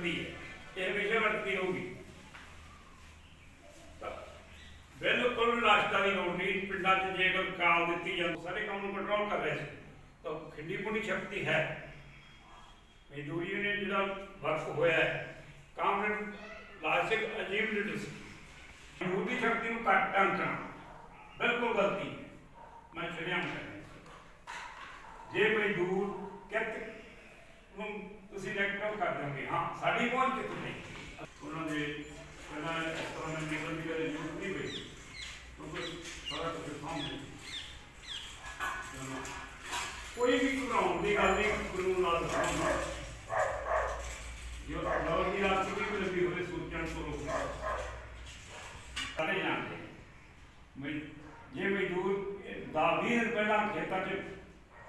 ਸ਼ਕਤੀ ਹੈ ਇਹ ਵਿਸ਼ੇ ਵਰਤੀ ਹੋਊਗੀ ਤਾਂ ਬਿਲਕੁਲ ਰਾਸ਼ਟਰ ਦੀ ਲੋੜ ਨਹੀਂ ਪਿੰਡਾਂ 'ਚ ਜੇ ਕੋਈ ਕਾਲ ਦਿੱਤੀ ਜਾਂ ਸਾਰੇ ਕੰਮ ਨੂੰ ਕੰਟਰੋਲ ਕਰ ਰਹੇ ਸੀ ਤਾਂ ਖਿੰਡੀ ਪੁੰਡੀ ਸ਼ਕਤੀ ਹੈ ਮਜ਼ਦੂਰ ਯੂਨੀਅਨ ਜਿਹੜਾ ਵਰਕ ਹੋਇਆ ਹੈ ਕਾਮਰੇਡ ਲਾਸਿਕ ਅਜੀਬ ਲੀਡਰ ਸੀ ਮਜ਼ਦੂਰ ਦੀ ਸ਼ਕਤੀ ਨੂੰ ਘੱਟ ਅੰਕਣਾ ਬਿਲਕੁਲ ਗਲਤੀ ਹੈ। ਮੈਂ ਸ਼ਰਿਆਮ ਕਰ ਰਿਹਾ ਜੇ ਮਜ਼ਦੂਰ ਕਿਤ ਨੂੰ ਤੁਸੀਂ ਕਰ ਦਿਓਗੇ ਹਾਂ, ਸਾਡੀ ਪਹੁੰਚ ਕਿੱਥੇ ਨਹੀਂ ਉਹਨਾਂ ਦੇ ਪਹਿਲਾਂ ਇਸ ਤਰ੍ਹਾਂ ਦੇ ਨਿਕਲ ਦੀ ਗੱਲ ਜ਼ਰੂਰਤ ਨਹੀਂ ਪਈ ਕਿਉਂਕਿ ਸਾਰਾ ਕੁਝ ਸਾਹਮਣੇ ਕੋਈ ਵੀ ਘਬਰਾਉਣ ਦੀ ਗੱਲ ਨਹੀਂ ਕਾਨੂੰਨ ਨਾਲ ਸਾਹਮਣੇ ਜੋ ਲੋਕ ਦੀ ਰਾਜਨੀਤੀ ਵੀ ਲੱਗੀ ਹੋਵੇ ਸੂਚਨ ਤੋਂ ਰੋਕਣਾ ਸਾਰੇ ਜਾਣਦੇ। ਮੈਂ ਜੇ ਮਜ਼ਦੂਰ ਦਾ 20 ਪਹਿਲਾਂ ਖੇਤਾਂ 'ਚ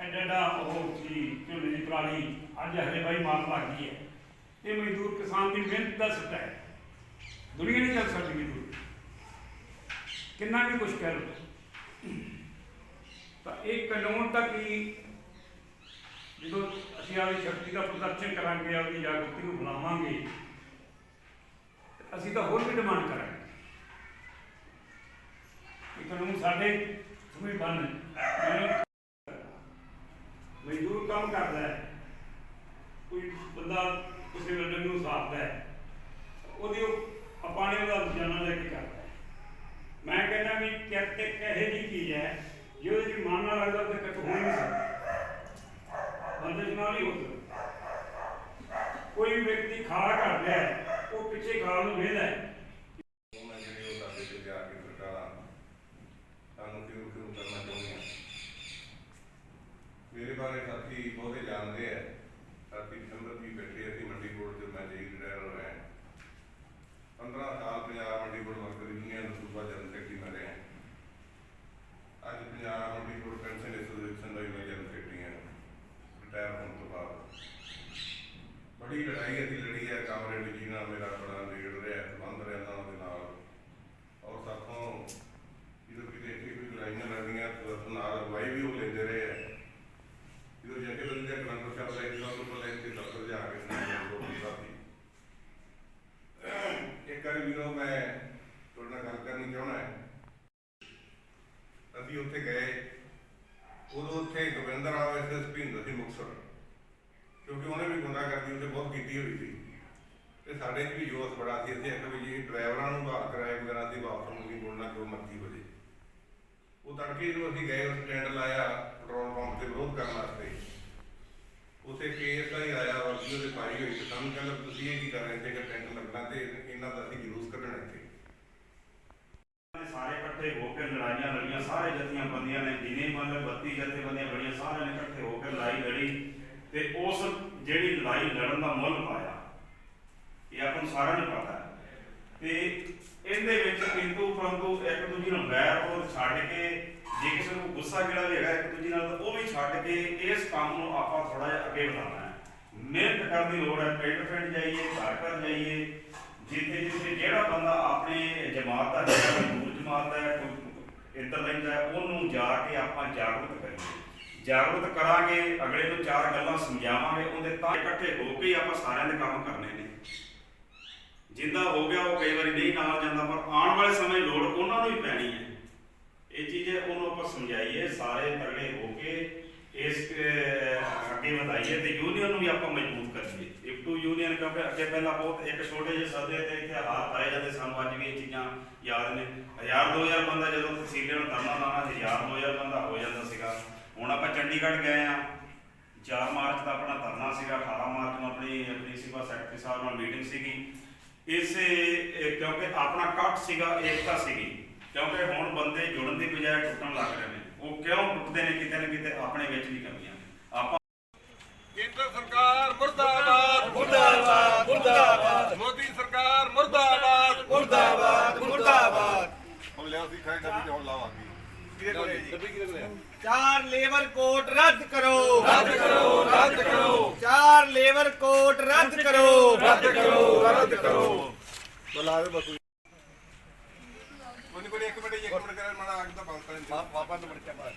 ਐਡਾ ਉਹ ਸੀ ਝੋਨੇ ਦੀ ਪਰਾਲੀ, ਅੱਜ ਹਰੇ ਬਾਈ ਮਾਰ ਲੱਗ ਹੈ। ਇਹ ਮਜ਼ਦੂਰ ਕਿਸਾਨ ਦੀ ਮਿਹਨਤ ਦਾ ਸਿੱਟਾ ਹੈ। ਦੁਨੀਆ ਨਹੀਂ ਚੱਲ ਸਕਦੀ ਮਜ਼ਦੂਰ। ਕਿੰਨਾ ਵੀ ਕੁਝ ਕਹਿ ਤਾਂ ਇਹ ਕਾਨੂੰਨ ਤੱਕ ਹੀ ਜਦੋਂ ਅਸੀਂ ਆਪਣੀ ਸ਼ਕਤੀ ਦਾ ਪ੍ਰਦਰਸ਼ਨ ਕਰਾਂਗੇ ਆਪਣੀ ਜਾਗਰਤੀ ਨੂੰ ਬੁਲਾਵਾਂਗੇ, ਅਸੀਂ ਤਾਂ ਹੋਰ ਵੀ ਡਿਮਾਂਡ ਕਰਾਂਗੇ। ਇਹ ਕਾਨੂੰਨ ਸਾਡੇ ਸੰਵਿਧਾਨ ਮਜ਼ਦੂਰ ਕੰਮ ਕਰਦਾ ਹੈ। ਕੋਈ ਬੰਦਾ ਕਿਸੇ ਬਿਲਡਿੰਗ ਨੂੰ ਸਾਫਦਾ ਹੈ। ਉਹਦੀ ਉਹ ਆਪਾਂ ਨੇ ਉਹਦਾ ਲੈ ਕੇ ਕਰਦਾ ਹੈ। ਮੈਂ ਕਹਿੰਦਾ ਵੀ ਕਿਰਤ ਇੱਕ ਇਹੋ ਜਿਹੀ ਚੀਜ਼ ਹੈ ਜੇ ਉਹਦੇ ਚ ਮਨ ਨਾ ਲੱਗਦਾ ਤਾਂ ਕਿਤ ਹੋ ਹੀ ਨਹੀਂ ਸਕਦਾ। ਬੰਦੇ ਨਾਲ ਹੀ ਹੋ ਸਕਦਾ। ਕੋਈ ਵੀ ਵਿਅਕਤੀ ਖਾਲਾ ਕਰ ਰਿਹਾ ਹੈ, ਉਹ ਪਿੱਛੇ ਖਾਲ ਨੂੰ ਵੇਖਦਾ ਹੈ ਉਹਨਾਂ ਜਿਹੜੇ ਉਹ ਸਾਡੇ ਤੇ ਜਾ ਕੇ ਸਰਕਾਰਾਂ ਸਾਨੂੰ ਕਿਉਂ ਕਿਉਂ ਕਰਨਾ ਚਾਹੁੰਦੀਆਂ ਮੇਰੇ ਬਾਰੇ ਸਾਥੀ ਬਹੁਤੇ ਜਾਣਦੇ ਆ ਸਾਥੀ ਸੰਗਤ ਵੀ ਬੈਠੇ ਅਸੀਂ ਮੰਡੀ ਬੋਰਡ ਤੇ ਮੈਂ ਜੀ ਰਿਟਾਇਰ ਹੋਇਆ 15 ਸਾਲ ਪੰਜਾਬ ਮੰਡੀ ਬੋਰਡ ਵਰਕਰ ਯੂਨੀਅਨ ਦਾ ਸੂਬਾ ਜਨਰਲ ਸੈਕਟਰੀ ਮੈਂ ਰਿਹਾ ਅੱਜ ਪੰਜਾਬ ਮੰਡੀ ਬੋਰਡ ਪੈਨਸ਼ਨ ਐਸੋਸੀਏਸ਼ਨ ਦਾ ਵੀ ਮੈਂ ਜਨਰਲ ਸੈਕਟਰੀ ਹਾਂ ਰਿਟਾਇਰ ਹੋਣ ਤੋਂ ਬਾਅਦ ਬੜੀ ਲੜਾਈ ਅਸੀਂ ਲੜੀ ਹੈ ਕਾਮਰੇਡ ਜੀ ਨਾਲ ਮੇਰਾ ਬੜਾ ਨੇੜ ਰਿਹਾ ਸੰਬੰਧ ਰਿਹਾ ਉਹਨਾਂ ਦੇ ਨਾਲ ਔਰ ਸਾਥੋਂ ਜਦੋਂ ਕਿਤੇ ਇੱਥੇ ਕੋਈ ਲੜਾਈਆਂ ਲੜਨੀਆਂ ਤਾਂ ਨਾਲ ਅਗਵਾਈ ਵੀ ਉਹ ਲੈਂਦੇ ਰਹੇ ਹੈ ਜਦੋਂ ਜਾ ਕੇ ਬੰਦੇ ਦਾ ਕਲੰਦਰ ਚੱਲਦਾ ਇੱਕ ਵਾਰ ਤੋਂ ਲੈ ਕੇ ਦਫ਼ਤਰ ਜਾ ਕੇ ਸੁਣਿਆ ਉਹ ਸਾਥੀ ਇੱਕ ਵਾਰ ਵੀ ਮੈਂ ਤੁਹਾਡੇ ਨਾਲ ਗੱਲ ਕਰਨੀ ਚਾਹਣਾ ਹੈ ਅਸੀਂ ਉੱਥੇ ਗਏ, ਉਦੋਂ ਉੱਥੇ ਗੋਬਿੰਦਰ ਰਾਓ ਐਸਐਸਪੀ ਹੁੰਦਾ ਸੀ ਮੁਕਤਸਰ। ਕਿਉਂਕਿ ਉਹਨੇ ਵੀ ਗੁੰਡਾਗਰਦੀ ਉੱਥੇ ਬਹੁਤ ਕੀਤੀ ਹੋਈ ਸੀ। ਤੇ ਸਾਡੇ 'ਚ ਵੀ ਜੋਸ਼ ਬੜਾ ਸੀ ਅਸੀਂ ਇੱਕ ਵੀ ਜੀ, ਡਰਾਈਵਰਾਂ ਨੂੰ ਬਾਹਰ ਕਰਾਏ ਵਗੈਰਾ ਦੀ ਵਾਪਸ ਨੂੰ ਨਹੀਂ ਮੁੜਨਾ ਜੋ ਮਰਜ਼ੀ ਹੋ ਜੇ। ਉਹ ਤੜਕੇ ਜਦੋਂ ਅਸੀਂ ਗਏ ਉਸ ਸਟੈਂਡ ਲਾਇਆ ਪੈਟਰੋਲ ਪੰਪ ਤੇ ਵਿਰੋਧ ਕਰਨ ਵਾਸਤੇ। ਉਸੇ ਕੇਸ ਦਾ ਹੀ ਆਇਆ ਵਰਦੀ ਉਹਦੇ ਪਾਈ ਹੋਈ ਤੇ ਸਾਨੂੰ ਕਹਿੰਦਾ, ਤੁਸੀਂ ਇਹ ਕੀ ਕਰ ਰਹੇ ਤੇ ਕਿ ਟੈਂਟ ਲੱਗਣਾ ਤੇ ਇਹਨਾਂ ਦਾ ਅਸੀਂ ਜਲੂਸ ਕੱਢਣਾ ਇੱਥੇ। ਸਾਰੇ ਇਕੱਠੇ ਹੋ ਕੇ ਲੜਾਈਆਂ ਲੜੀਆਂ, ਸਾਰੇ ਜਥੀਆਂ ਬੰਦੀਆਂ ਨੇ, ਜਿਨੇ ਮਤਲਬ 32 ਜਥੇਬੰਦੀਆਂ ਬੜੀਆਂ ਸਾਰਿਆਂ ਨੇ ਇਕੱਠੇ ਹੋ ਕੇ ਲੜਾਈ ਲੜੀ ਤੇ ਉਸ ਜਿਹੜੀ ਲੜਾਈ ਲੜਨ ਦਾ ਮੁੱਲ ਪਾਇਆ, ਇਹ ਆਪਾਂ ਨੂੰ ਸਾਰਿਆਂ ਨੂੰ ਪਤਾ ਹੈ। ਤੇ ਇਹਦੇ ਵਿੱਚ ਕਿੰਤੂ ਪਰੰਤੂ ਇੱਕ ਦੂਜੇ ਨੂੰ ਵੈਰ ਉਹ ਛੱਡ ਕੇ ਜੇ ਕਿਸੇ ਨੂੰ ਗੁੱਸਾ ਜਿਹੜਾ ਵੀ ਹੈਗਾ ਇੱਕ ਦੂਜੇ ਨਾਲ, ਤਾਂ ਉਹ ਵੀ ਛੱਡ ਕੇ ਇਸ ਕੰਮ ਨੂੰ ਆਪਾਂ ਥੋੜਾ ਜਿਹਾ ਅੱਗੇ ਵਧਾਉਣਾ ਹੈ। ਮਿਹਨਤ ਕਰਨ ਦੀ ਲੋੜ ਹੈ, ਪਿੰਡ ਪਿੰਡ ਜਾਈਏ, ਘਰ ਘਰ ਜਾਈਏ, ਜਿੱਥੇ ਜਿੱਥੇ ਜਿਹੜਾ ਬੰਦਾ ਆਪਣੇ ਜਮਾਤ ਦਾ ਜਿਹੜਾ ਹੈ, ਕੋਈ ਇੱਧਰ ਰਹਿੰਦਾ ਹੈ, ਉਹਨੂੰ ਜਾ ਕੇ ਆਪਾਂ ਜਾਗਰੂਕ ਕਰੀਏ। ਜਾਗਰੂਕ ਕਰਾਂਗੇ ਅਗਲੇ ਨੂੰ ਚਾਰ ਗੱਲਾਂ ਸਮਝਾਵਾਂਗੇ ਉਹਦੇ ਤਾਂ ਇਕੱਠੇ ਹੋ ਕੇ ਆਪਾਂ ਸਾਰਿਆਂ ਦੇ ਕੰਮ ਕਰਨੇ ਨੇ। ਜਿੰਦਾ ਹੋ ਗਿਆ ਉਹ ਕਈ ਵਾਰੀ ਨਹੀਂ ਨਾਲ ਜਾਂਦਾ ਪਰ ਆਉਣ ਵਾਲੇ ਸਮੇਂ ਲੋੜ ਉਹਨਾਂ ਨੂੰ ਹੀ ਪੈਣੀ ਹੈ। ਇਹ ਚੀਜ਼ ਹੈ, ਉਹਨੂੰ ਆਪਾਂ ਸਮਝਾਈਏ ਸਾਰੇ ਤਗੜੇ ਹੋ ਕੇ ਇਸ ਅੱਗੇ ਵਧਾਈਏ ਤੇ ਯੂਨੀਅਨ ਨੂੰ ਵੀ ਆਪਾਂ ਮਜ਼ਬੂਤ ਕਿਉਂਕਿ ਅੱਗੇ ਪਹਿਲਾਂ ਬਹੁਤ ਇੱਕ ਛੋਟੇ ਜਿਹੇ ਸਦੇ ਤੇ ਇੱਥੇ ਹਾਰ ਪਾਏ ਜਾਂਦੇ ਸਾਨੂੰ। ਅੱਜ ਵੀ ਇਹ ਚੀਜ਼ਾਂ ਯਾਦ ਨੇ। ਹਜ਼ਾਰ 2000 ਬੰਦਾ ਜਦੋਂ ਤਹਿਸੀਲੇ ਨੂੰ ਧਰਨਾ ਲਾਣਾ ਹਜ਼ਾਰ 2000 ਬੰਦਾ ਹੋ ਜਾਂਦਾ ਸੀਗਾ। ਹੁਣ ਆਪਾਂ ਚੰਡੀਗੜ੍ਹ ਗਏ ਆ 4 ਮਾਰਚ ਦਾ ਆਪਣਾ ਧਰਨਾ ਸੀਗਾ। 18 ਮਾਰਚ ਨੂੰ ਆਪਣੀ ਪ੍ਰਿੰਸੀਪਲ ਸੈਕਟਰੀ ਸਾਹਿਬ ਨਾਲ ਮੀਟਿੰਗ ਸੀਗੀ। ਇਸੇ ਕਿਉਂਕਿ ਆਪਣਾ ਕੱਟ ਸੀਗਾ, ਏਕਤਾ ਸੀਗੀ। ਕਿਉਂਕਿ ਹੁਣ ਬੰਦੇ ਜੁੜਨ ਦੀ ਬਜਾਏ ਟੁੱਟਣ ਲੱਗ ਰਹੇ ਨੇ। ਉਹ ਕਿਉਂ ਟੁੱਟਦੇ ਨੇ? ਕਿਤੇ ਨਾ ਕਿਤੇ ਆਪਣੇ ਵਿੱਚ ਵੀ ਕਮੀਆਂ ਨੇ। ਆਪਾਂ ਕੇਂਦਰ ਸਰਕਾਰ ਮੁਰਦਾਬਾਦ ਮੁਰਦਾਬਾਦ ਮੋਦੀ ਸਰਕਾਰ ਮੁਰਦਾਬਾਦ ਮੁਰਦਾਬਾਦ ਮੁਰਦਾਬਾਦ ਹੁਣ ਲਿਆ ਸੀ ਖਾਈ ਡੱਬੀ ਤੇ ਹੁਣ ਲਾਵਾਂਗੇ ਕਿਹਦੇ ਕੋਲੇ ਜੀ? ਚਾਰ ਲੇਬਰ ਕੋਡ ਰੱਦ ਕਰੋ। ਰੱਦ ਕਰੋ ਰੱਦ ਕਰੋ। ਚਾਰ ਲੇਬਰ ਕੋਡ ਰੱਦ ਕਰੋ। ਰੱਦ ਕਰੋ ਰੱਦ ਕਰੋ। ਬੁਲਾਵੇ ਬਸੂ ਕੋਈ ਕੋਈ ਇੱਕ ਮਿੰਟ ਇੱਕ ਮਿੰਟ ਕਰਨ ਮਾੜਾ ਅੱਗ ਦਾ ਬੰਦ ਕਰਨ ਵਾਪਸ ਮੁੜ ਕੇ ਬਾਅਦ